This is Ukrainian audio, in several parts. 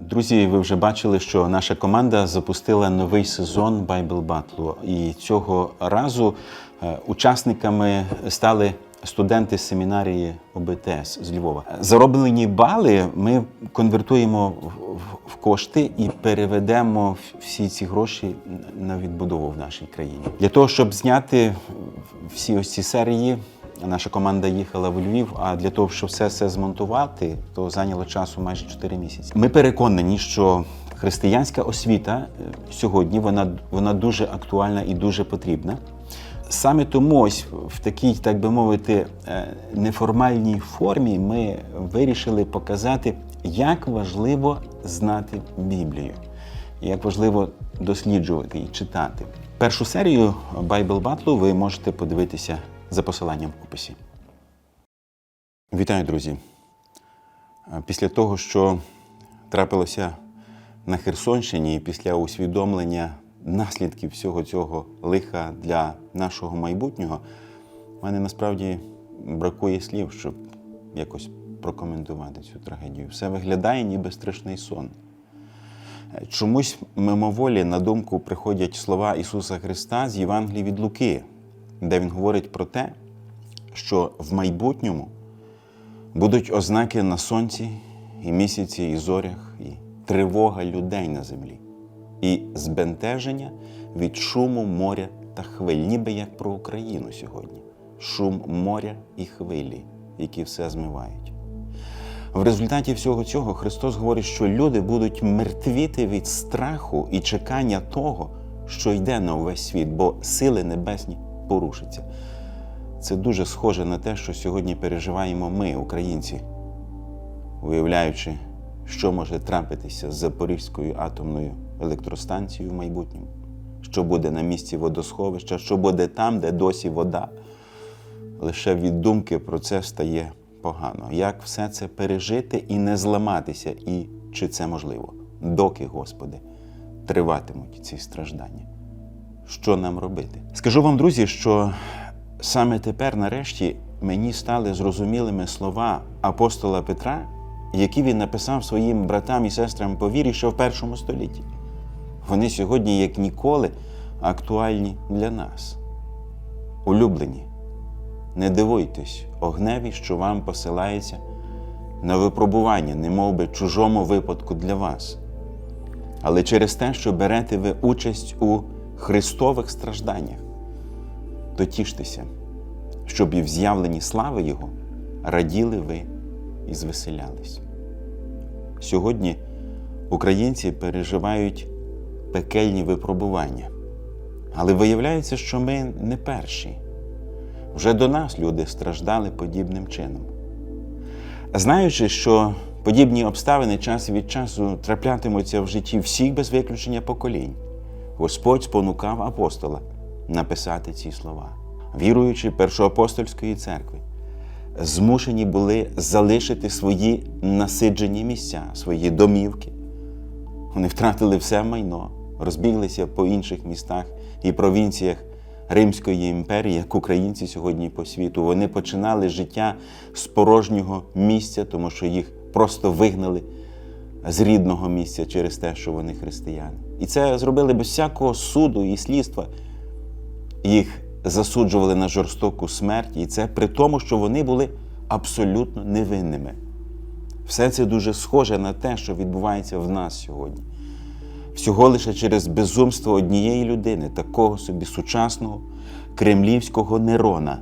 Друзі, ви вже бачили, що наша команда запустила новий сезон Bible Battle. І цього разу е, учасниками стали студенти семінарії ОБТС з Львова. Зароблені бали ми конвертуємо в- кошти і переведемо всі ці гроші на відбудову в нашій країні. Для того, щоб зняти всі ось ці серії, Наша команда їхала в Львів, а для того, щоб все це змонтувати, то зайняло часу майже 4 місяці. Ми переконані, що християнська освіта е, сьогодні вона, вона дуже актуальна і дуже потрібна. Саме тому ось в такій, так би мовити, е, неформальній формі ми вирішили показати, як важливо знати Біблію, як важливо досліджувати і читати. Першу серію Bible Battle ви можете подивитися за посиланням в описі. Вітаю, друзі! Е, Після того, що трапилося на Херсонщині, після усвідомлення наслідків всього цього лиха для нашого майбутнього, в мене насправді бракує слів, щоб якось прокоментувати цю трагедію. Все виглядає ніби страшний сон. Е, Чомусь мимоволі на думку приходять слова Ісуса Христа з Євангелії від Луки, де Він говорить про те, що в майбутньому будуть ознаки на сонці, і місяці, і зорях, і тривога людей на землі, і збентеження від шуму моря та хвиль, ніби як про Україну сьогодні. Шум моря і хвилі, які все змивають. В результаті всього цього Христос говорить, що люди будуть мертвіти від страху і чекання того, що йде на увесь світ, бо сили небесні порушаться. Це дуже схоже на те, що сьогодні переживаємо ми, українці, уявляючи, що може трапитися з Запорізькою атомною електростанцією в майбутньому, що буде на місці водосховища, що буде там, де досі вода. Лише від думки про це стає погано. Як все це пережити і не зламатися, і чи це можливо? Доки, Господи, триватимуть ці страждання? Що нам робити? Скажу вам, друзі, що саме тепер, нарешті, мені стали зрозумілими слова апостола Петра, які він написав своїм братам і сестрам по вірі ще в першому столітті. Вони сьогодні, як ніколи, актуальні для нас. Улюблені, не дивуйтесь огневі, що вам посилається на випробування, немов би чужому випадку для вас. Але через те, що берете ви участь у Христових стражданнях, то тіштеся, щоб і в з'явленні слави Його раділи ви і звеселялись. Сьогодні українці переживають пекельні випробування, але виявляється, що ми не перші. Вже до нас люди страждали подібним чином. Знаючи, що подібні обставини час від часу траплятимуться в житті всіх без виключення поколінь, Господь спонукав апостола написати ці слова. Віруючи першоапостольської церкви, змушені були залишити свої насиджені місця, свої домівки. Вони втратили все майно, розбіглися по інших містах і провінціях Римської імперії, як українці сьогодні по світу. Вони починали життя з порожнього місця, тому що їх просто вигнали з рідного місця через те, що вони християни. І це зробили без всякого суду і слідства. Їх засуджували на жорстоку смерть, і це при тому, що вони були абсолютно невинними. Все це дуже схоже на те, що відбувається в нас сьогодні. Всього лише через безумство однієї людини, такого собі сучасного кремлівського Нерона,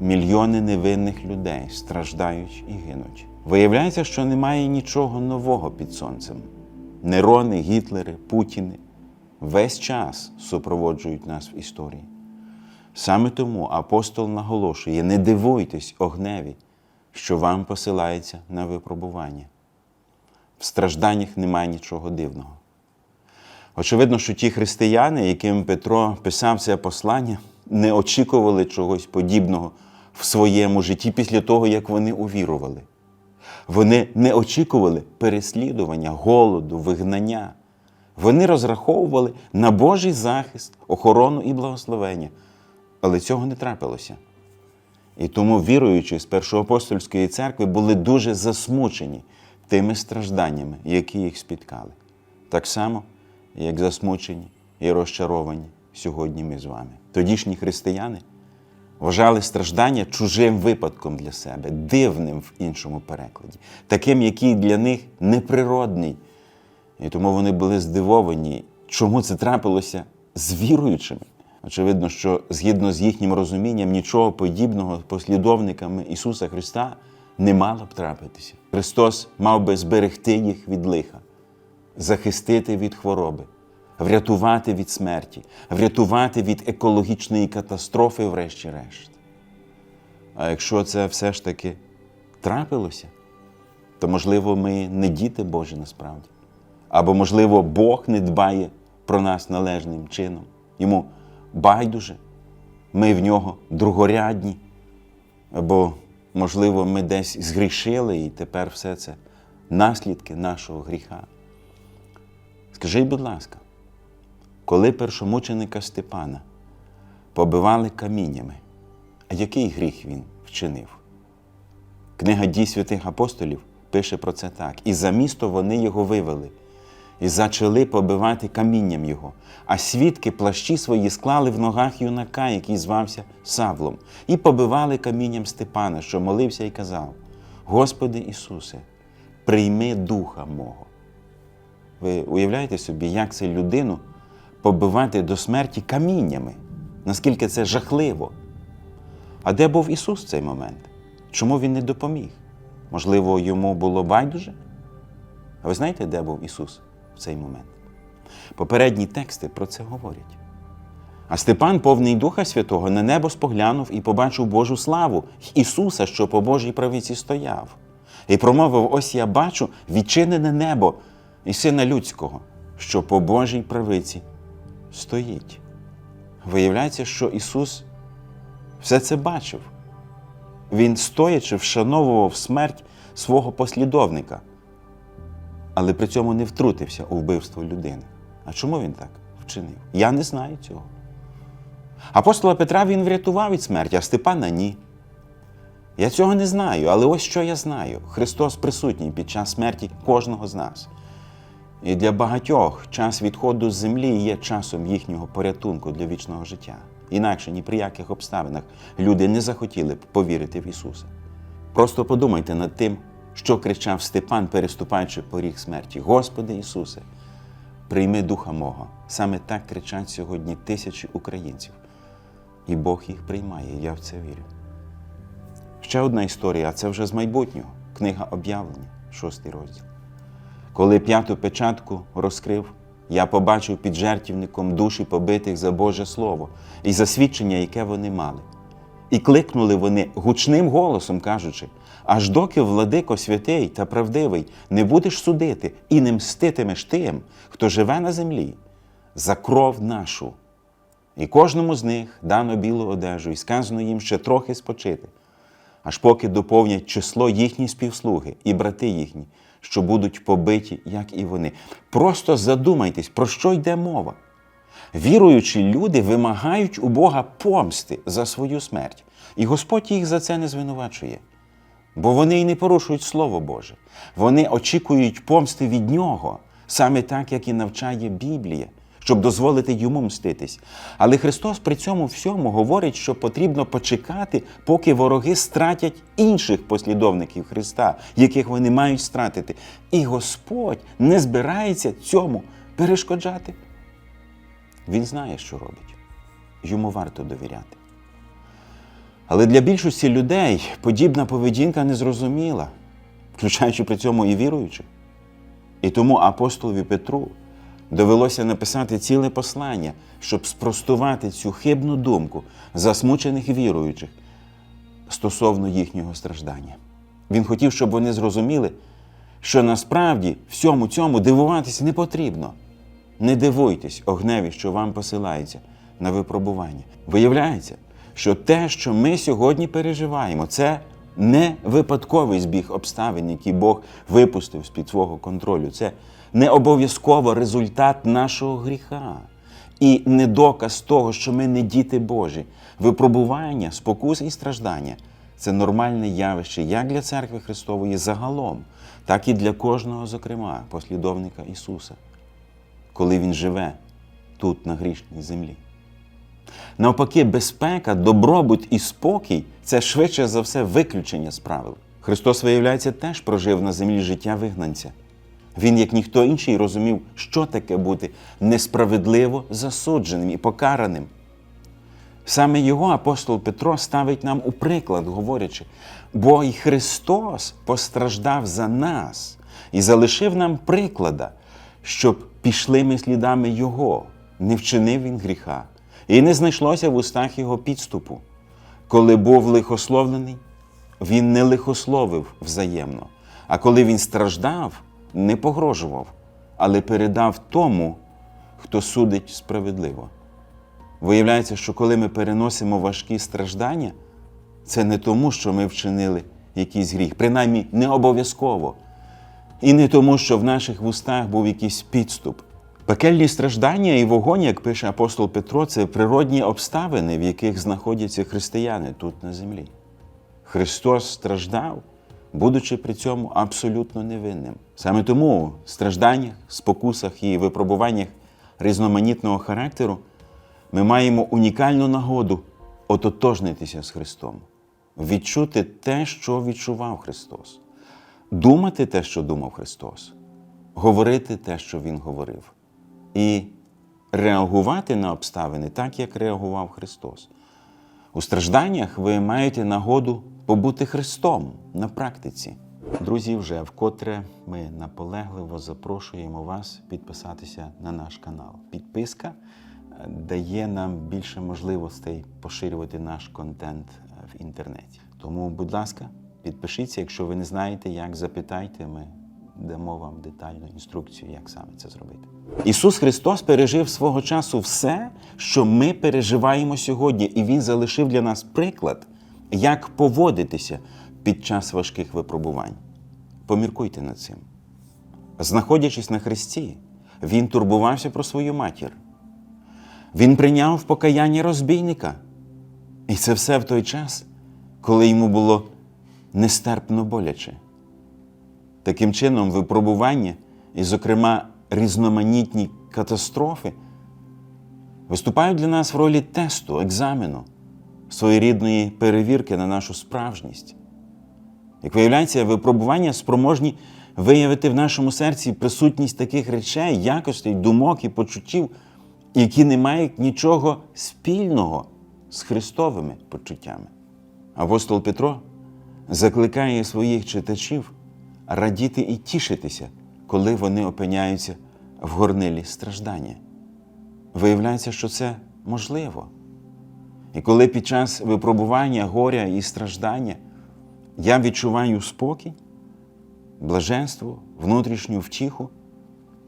мільйони невинних людей страждають і гинуть. Виявляється, що немає нічого нового під сонцем. Нерони, Гітлери, Путіни весь час супроводжують нас в історії. Саме тому апостол наголошує: не дивуйтесь огневі, що вам посилається на випробування. В стражданнях немає нічого дивного. Очевидно, що ті християни, яким Петро писав це послання, не очікували чогось подібного в своєму житті після того, як вони увірували. Вони не очікували переслідування, голоду, вигнання. Вони розраховували на Божий захист, охорону і благословення. Але цього не трапилося. І тому віруючі з першоапостольської церкви були дуже засмучені тими стражданнями, які їх спіткали. Так само, як засмучені і розчаровані сьогодні ми з вами. Тодішні християни вважали страждання чужим випадком для себе, дивним в іншому перекладі, таким, який для них неприродний. І тому вони були здивовані, чому це трапилося з віруючими. Очевидно, що згідно з їхнім розумінням, нічого подібного послідовниками Ісуса Христа не мало б трапитися. Христос мав би зберегти їх від лиха, захистити від хвороби, врятувати від смерті, врятувати від екологічної катастрофи, врешті-решт. А якщо це все ж таки трапилося, то, можливо, ми не діти Божі насправді. Або, можливо, Бог не дбає про нас належним чином. Йому байдуже, ми в нього другорядні. Або, можливо, ми десь згрішили, і тепер все це наслідки нашого гріха. Скажіть, будь ласка, коли першомученика Степана побивали каміннями, а який гріх він вчинив? Книга дій святих апостолів пише про це так. І за місто вони його вивели, і зачали побивати камінням його, а свідки плащі свої склали в ногах юнака, який звався Савлом, і побивали камінням Степана, що молився і казав: Господи Ісусе, прийми духа мого. Ви уявляєте собі, як це людину побивати до смерті каміннями? Наскільки це жахливо? А де був Ісус в цей момент? Чому Він не допоміг? Можливо, йому було байдуже? А ви знаєте, де був Ісус в цей момент? Попередні тексти про це говорять. А Степан, повний Духа Святого, на небо споглянув і побачив Божу славу Ісуса, що по Божій правиці стояв, і промовив: Ось я бачу відчинене небо і Сина Людського, що по Божій правиці стоїть. Виявляється, що Ісус все це бачив. Він, стоячи, вшановував смерть свого послідовника, але при цьому не втрутився у вбивство людини. А чому він так вчинив? Я не знаю цього. Апостола Петра він врятував від смерті, а Степана ні. Я цього не знаю, але ось що я знаю: Христос присутній під час смерті кожного з нас. І для багатьох час відходу з землі є часом їхнього порятунку для вічного життя. Інакше ні при яких обставинах люди не захотіли б повірити в Ісуса. Просто подумайте над тим, що кричав Степан, переступаючи поріг смерті: Господи Ісусе, прийми духа мого. Саме так кричать сьогодні тисячі українців. І Бог їх приймає, я в це вірю. Ще одна історія, а це вже з майбутнього. Книга об'явлення, шостий розділ. Коли п'яту печатку розкрив, я побачив під жертівником душі побитих за Боже Слово і за свідчення, яке вони мали. І кликнули вони гучним голосом, кажучи: аж доки владико святий та правдивий не будеш судити і не мститимеш тим, хто живе на землі, за кров нашу. І кожному з них дано білу одежу, і сказано їм ще трохи спочити, аж поки доповнять число їхні співслуги і брати їхні, що будуть побиті, як і вони. Просто задумайтесь, про що йде мова. Віруючі люди вимагають у Бога помсти за свою смерть. І Господь їх за це не звинувачує. Бо вони й не порушують Слово Боже. Вони очікують помсти від Нього, саме так, як і навчає Біблія, щоб дозволити йому мститись. Але Христос при цьому всьому говорить, що потрібно почекати, поки вороги стратять інших послідовників Христа, яких вони мають стратити. І Господь не збирається цьому перешкоджати. Він знає, що робить. Йому варто довіряти. Але для більшості людей подібна поведінка незрозуміла, включаючи при цьому і віруючих. І тому апостолові Петру довелося написати ціле послання, щоб спростувати цю хибну думку засмучених віруючих стосовно їхнього страждання. Він хотів, щоб вони зрозуміли, що насправді всьому цьому дивуватися не потрібно. Не дивуйтесь огневі, що вам посилається на випробування. Виявляється, що те, що ми сьогодні переживаємо, це не випадковий збіг обставин, які Бог випустив з-під свого контролю. Це не обов'язково результат нашого гріха і не доказ того, що ми не діти Божі. Випробування, спокуси і страждання це нормальне явище як для церкви Христової загалом, так і для кожного, зокрема, послідовника Ісуса, коли Він живе тут, на грішній землі. Навпаки, безпека, добробут і спокій це швидше за все виключення з правил. Христос, виявляється, теж прожив на землі життя вигнанця. Він, як ніхто інший, розумів, що таке бути несправедливо засудженим і покараним. Саме його апостол Петро ставить нам у приклад, говорячи, бо й Христос постраждав за нас і залишив нам приклада, щоб пішли ми слідами Його, не вчинив він гріха, і не знайшлося в устах Його підступу. Коли був лихословлений, він не лихословив взаємно, а коли він страждав, не погрожував, але передав тому, хто судить справедливо. Виявляється, що коли ми переносимо важкі страждання, це не тому, що ми вчинили якийсь гріх, принаймні не обов'язково. І не тому, що в наших вустах був якийсь підступ. Пекельні страждання і вогонь, як пише апостол Петро, це природні обставини, в яких знаходяться християни тут на землі. Христос страждав, будучи при цьому абсолютно невинним. Саме тому в стражданнях, спокусах і випробуваннях різноманітного характеру ми маємо унікальну нагоду ототожнитися з Христом, відчути те, що відчував Христос, думати те, що думав Христос, говорити те, що Він говорив, і реагувати на обставини так, як реагував Христос. У стражданнях ви маєте нагоду побути Христом на практиці. Друзі, вже вкотре ми наполегливо запрошуємо вас підписатися на наш канал. Підписка е, дає нам більше можливостей поширювати наш контент е, в інтернеті. Тому, будь ласка, підпишіться, якщо ви не знаєте, як запитайте, ми дамо вам детальну інструкцію, як саме це зробити. Ісус Христос пережив свого часу все, що ми переживаємо сьогодні, і Він залишив для нас приклад, як поводитися під час важких випробувань. Поміркуйте над цим. Знаходячись на Христі, Він турбувався про свою матір. Він прийняв покаяння розбійника. І це все в той час, коли йому було нестерпно боляче. Таким чином, випробування, і, зокрема, різноманітні катастрофи, виступають для нас в ролі тесту, екзамену, своєрідної перевірки на нашу справжність. Як виявляється, випробування спроможні виявити в нашому серці присутність таких речей, якостей, думок і почуттів, які не мають нічого спільного з Христовими почуттями. Апостол Петро закликає своїх читачів радіти і тішитися, коли вони опиняються в горнилі страждання. Виявляється, що це можливо. І коли під час випробування горя і страждання я відчуваю спокій, блаженство, внутрішню втіху,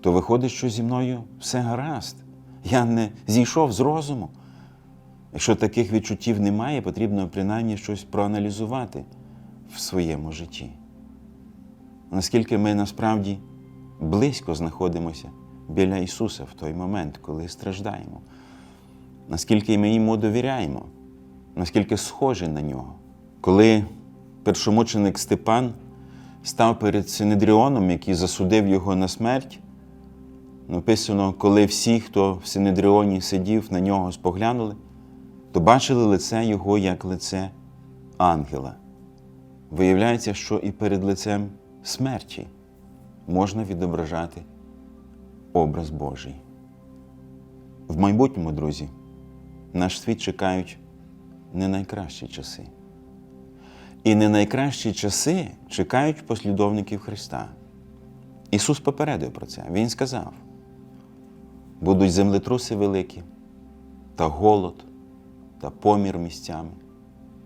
то виходить, що зі мною все гаразд. Я не зійшов з розуму. Якщо таких відчуттів немає, потрібно принаймні щось проаналізувати в своєму житті. Наскільки ми насправді близько знаходимося біля Ісуса в той момент, коли страждаємо, наскільки ми йому довіряємо, наскільки схожі на нього. Коли першомученик Степан став перед Синедріоном, який засудив його на смерть, написано, коли всі, хто в Синедріоні сидів, на нього споглянули, то бачили лице його як лице ангела. Виявляється, що і перед лицем смерті можна відображати образ Божий. В майбутньому, друзі, наш світ чекають не найкращі часи. І не найкращі часи чекають послідовників Христа. Ісус попередив про це. Він сказав: будуть землетруси великі, та голод, та помір місцями,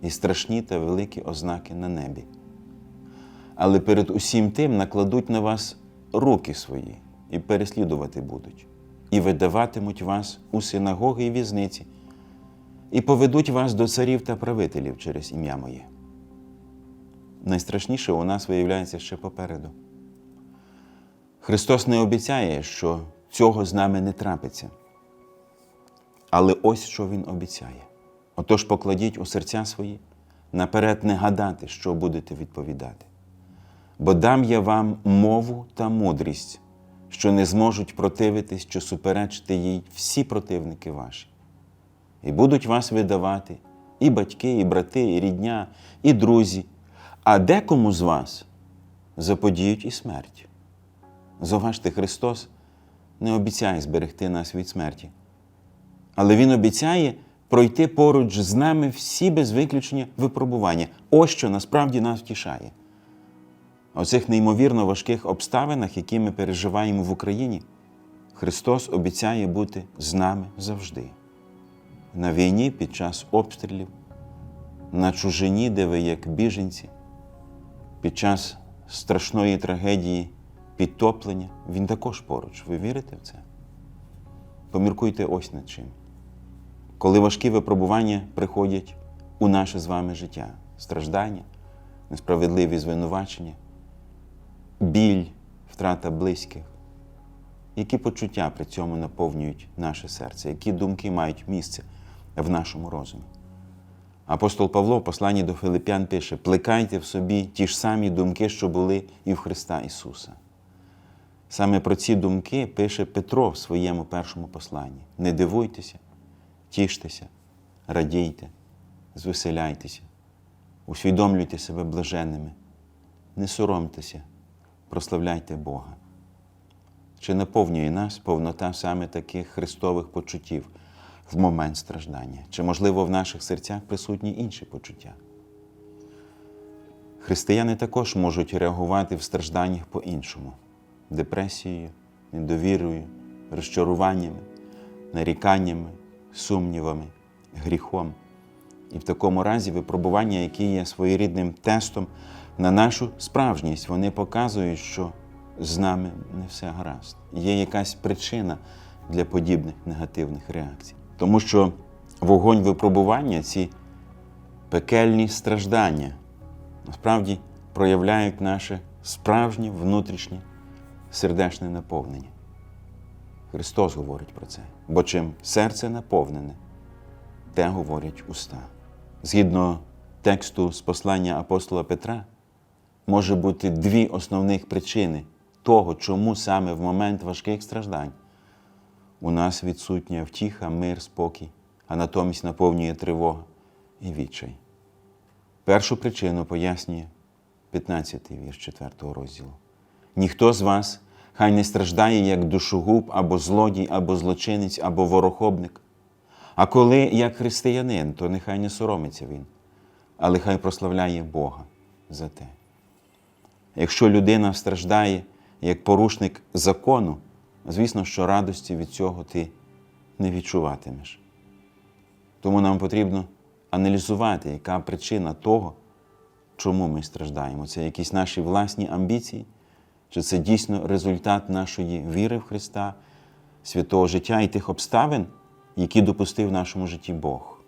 і страшні та великі ознаки на небі. Але перед усім тим накладуть на вас руки свої і переслідувати будуть, і видаватимуть вас у синагоги і в'язниці, і поведуть вас до царів та правителів через ім'я Моє. Найстрашніше у нас виявляється ще попереду. Христос не обіцяє, що цього з нами не трапиться. Але ось що Він обіцяє. Отож покладіть у серця свої наперед не гадати, що будете відповідати. Бо дам я вам мову та мудрість, що не зможуть противитись чи суперечити їй всі противники ваші. І будуть вас видавати і батьки, і брати, і рідня, і друзі, а декому з вас заподіють і смерть. Заважте, Христос не обіцяє зберегти нас від смерті. Але Він обіцяє пройти поруч з нами всі без виключення випробування. Ось що насправді нас втішає. У цих неймовірно важких обставинах, які ми переживаємо в Україні, Христос обіцяє бути з нами завжди. На війні під час обстрілів, на чужині, де ви як біженці, під час страшної трагедії підтоплення, Він також поруч. Ви вірите в це? Поміркуйте ось над чим. Коли важкі випробування приходять у наше з вами життя, страждання, несправедливі звинувачення, біль, втрата близьких, які почуття при цьому наповнюють наше серце, які думки мають місце в нашому розумі. Апостол Павло в посланні до Филип'ян пише: плекайте в собі ті ж самі думки, що були і в Христа Ісуса. Саме про ці думки пише Петро в своєму першому посланні. Не дивуйтеся, тіштеся, радійте, звеселяйтеся, усвідомлюйте себе блаженними, не соромтеся, прославляйте Бога. Чи наповнює нас повнота саме таких христових почуттів в момент страждання? Чи, можливо, в наших серцях присутні інші почуття? Християни також можуть реагувати в стражданнях по-іншому депресією, недовірою, розчаруваннями, наріканнями, сумнівами, гріхом. І в такому разі випробування, які є своєрідним тестом на нашу справжність, вони показують, що з нами не все гаразд. Є якась причина для подібних негативних реакцій. Тому що вогонь випробування, ці пекельні страждання, насправді проявляють наше справжнє внутрішнє сердечне наповнення. Христос говорить про це. Бо чим серце наповнене, те говорять уста. Згідно тексту з послання апостола Петра, може бути дві основних причини того, чому саме в момент важких страждань у нас відсутня втіха, мир, спокій, а натомість наповнює тривога і відчай. Першу причину пояснює 15-й вірш 4 розділу. Ніхто з вас хай не страждає як душогуб, або злодій, або злочинець, або ворохобник. А коли як християнин, то нехай не соромиться він, але хай прославляє Бога за те. Якщо людина страждає як порушник закону, звісно, що радості від цього ти не відчуватимеш. Тому нам потрібно аналізувати, яка причина того, чому ми страждаємо. Це якісь наші власні амбіції, чи це дійсно результат нашої віри в Христа, святого життя і тих обставин, які допустив в нашому житті Бог.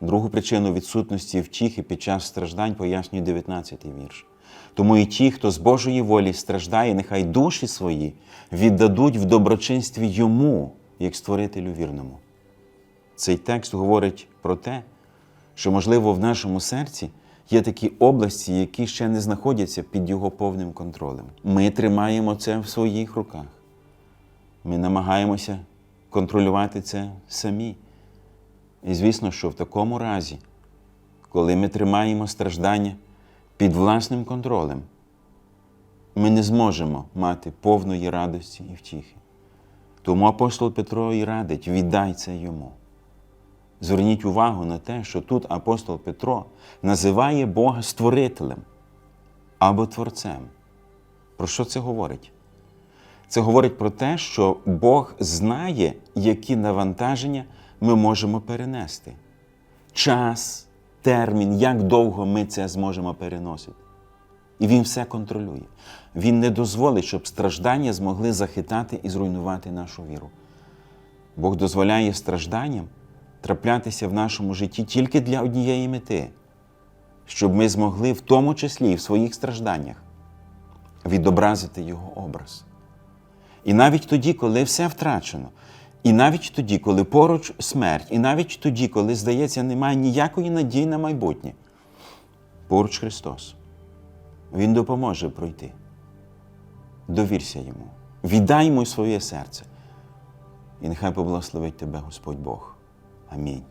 Другу причину відсутності втіхи під час страждань пояснює 19-й вірш. Тому і ті, хто з Божої волі страждає, нехай душі свої віддадуть в доброчинстві йому, як створителю вірному. Цей текст говорить про те, що, можливо, в нашому серці є такі області, які ще не знаходяться під його повним контролем. Ми тримаємо це в своїх руках. Ми намагаємося контролювати це самі. І звісно, що в такому разі, коли ми тримаємо страждання під власним контролем, ми не зможемо мати повної радості і втіхи. Тому апостол Петро і радить, віддай це йому. Зверніть увагу на те, що тут апостол Петро називає Бога Створителем або Творцем. Про що це говорить? Це говорить про те, що Бог знає, які навантаження ми можемо перенести. Час, термін, як довго ми це зможемо переносити. І Він все контролює. Він не дозволить, щоб страждання змогли захитати і зруйнувати нашу віру. Бог дозволяє стражданням траплятися в нашому житті тільки для однієї мети, щоб ми змогли в тому числі і в своїх стражданнях відобразити Його образ. І навіть тоді, коли все втрачено, і навіть тоді, коли поруч смерть, і навіть тоді, коли, здається, немає ніякої надії на майбутнє, Поруч Христос. Він допоможе пройти. Довірся йому. Віддай йому своє серце. І нехай поблагословить тебе Господь Бог. Амінь.